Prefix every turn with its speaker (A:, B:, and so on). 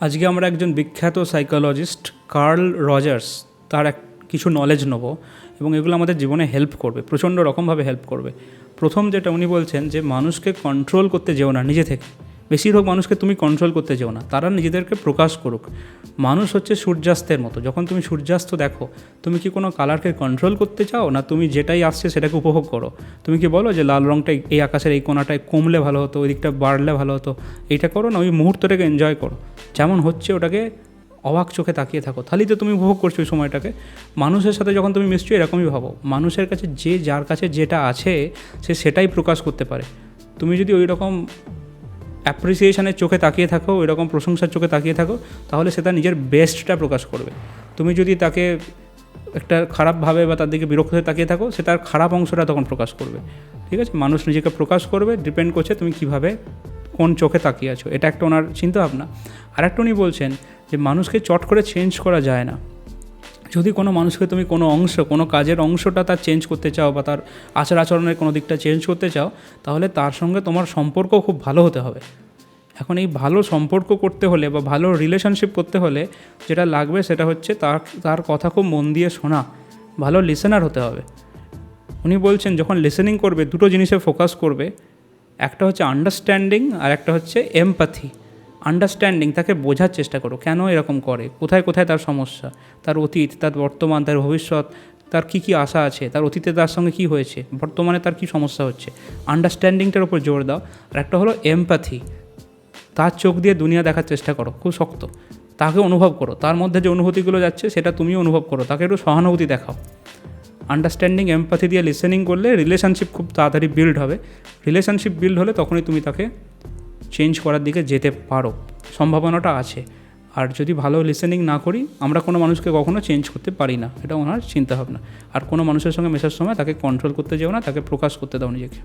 A: আজকে আমরা একজন বিখ্যাত সাইকোলজিস্ট কার্ল রজার্স তার এক কিছু নলেজ নেব এবং এগুলো আমাদের জীবনে হেল্প করবে, প্রচণ্ড রকমভাবে হেল্প করবে। প্রথম যেটা উনি বলছেন যে, মানুষকে কন্ট্রোল করতে যেও না, নিজে থেকে। বেশিরভাগ মানুষকে তুমি কন্ট্রোল করতে যেও না। তারা নিজেদেরকে প্রকাশ করুক। মানুষ হচ্ছে সূর্যাস্তের মতো। যখন তুমি সূর্যাস্ত দেখো, তুমি কি কোনো কালারকে কন্ট্রোল করতে চাও? না তুমি যেটাই আসছে সেটাকে উপভোগ করো? তুমি কি বলো যে লাল রঙটা এই আকাশের এই কোনাটায় কমলে ভালো হতো ওই দিকটা বাড়লে ভালো হতো? এইটা করো না, ওই মুহূর্তটাকে এনজয় করো। যেমন হচ্ছে ওটাকে অবাক চোখে তাকিয়ে থাকো। তাহলেই তো তুমি উপভোগ করছ ওই সময়টাকে। মানুষের সাথে যখন তুমি মিশছো, এরকমই ভাবো। মানুষের কাছে যে, যার কাছে যেটা আছে, সে সেটাই প্রকাশ করতে পারে। তুমি যদি ওই রকম অ্যাপ্রিসিয়েশনের চোখে তাকিয়ে থাকো, এরকম প্রশংসার চোখে তাকিয়ে থাকো, তাহলে সে তার নিজের বেস্টটা প্রকাশ করবে। তুমি যদি তাকে একটা খারাপভাবে বা তার দিকে বিরক্ত হয়ে তাকিয়ে থাকো, সে তার খারাপ অংশটা তখন প্রকাশ করবে। ঠিক আছে? মানুষ নিজেকে প্রকাশ করবে ডিপেন্ড করছে তুমি কীভাবে, কোন চোখে তাকিয়ে আছো। এটা একটা ওনার চিন্তাভাবনা। আর একটা উনি বলছেন যে, মানুষকে চট করে চেঞ্জ করা যায় না। যদি কোনো মানুষকে তুমি কোনো অংশ, কোনো কাজের অংশটা তার চেঞ্জ করতে চাও বা তার আচার আচরণের কোনো দিকটা চেঞ্জ করতে চাও, তাহলে তার সঙ্গে তোমার সম্পর্ক খুব ভালো হতে হবে। এখন এই ভালো সম্পর্ক করতে হলে বা ভালো রিলেশনশিপ করতে হলে যেটা লাগবে সেটা হচ্ছে তার তার কথা খুব মন দিয়ে শোনা, ভালো লিসেনার হতে হবে। উনি বলছেন, যখন লিসেনিং করবে, দুটো জিনিসে ফোকাস করবে, একটা হচ্ছে আন্ডারস্ট্যান্ডিং আর একটা হচ্ছে এমপ্যাথি আন্ডারস্ট্যান্ডিং তাকে বোঝার চেষ্টা করো, কেন এরকম করে, কোথায় কোথায় তার সমস্যা, তার অতীত, তার বর্তমান, তার ভবিষ্যৎ, তার কী কী আশা আছে, তার অতীতে তার সঙ্গে কী হয়েছে, বর্তমানে তার কী সমস্যা হচ্ছে। আন্ডারস্ট্যান্ডিংটার উপর জোর দাও, আর একটা হলো এমপ্যাথি তার চোখ দিয়ে দুনিয়া দেখার চেষ্টা করো, খুব শক্ত, তাকে অনুভব করো, তার মধ্যে যে অনুভূতিগুলো যাচ্ছে, সেটা তুমিও অনুভব করো, তাকে একটু সহানুভূতি দেখাও। আন্ডারস্ট্যান্ডিং এমপ্যাথি দিয়ে লিসেনিং করলে রিলেশনশিপ খুব তাড়াতাড়ি বিল্ড হবে রিলেশনশিপ বিল্ড হলে তখনই তুমি তাকে চেঞ্জ করার দিকে যেতে পারো। সম্ভাবনাটা আছে। আর যদি ভালো লিসেনিং না করি, আমরা কোনো মানুষকে কখনো চেঞ্জ করতে পারি না। এটা ওনার চিন্তাভাবনা। আর কোনো মানুষের সঙ্গে মেশার সময় তাকে কন্ট্রোল করতে যেও না, তাকে প্রকাশ করতে দাও নিজেকে।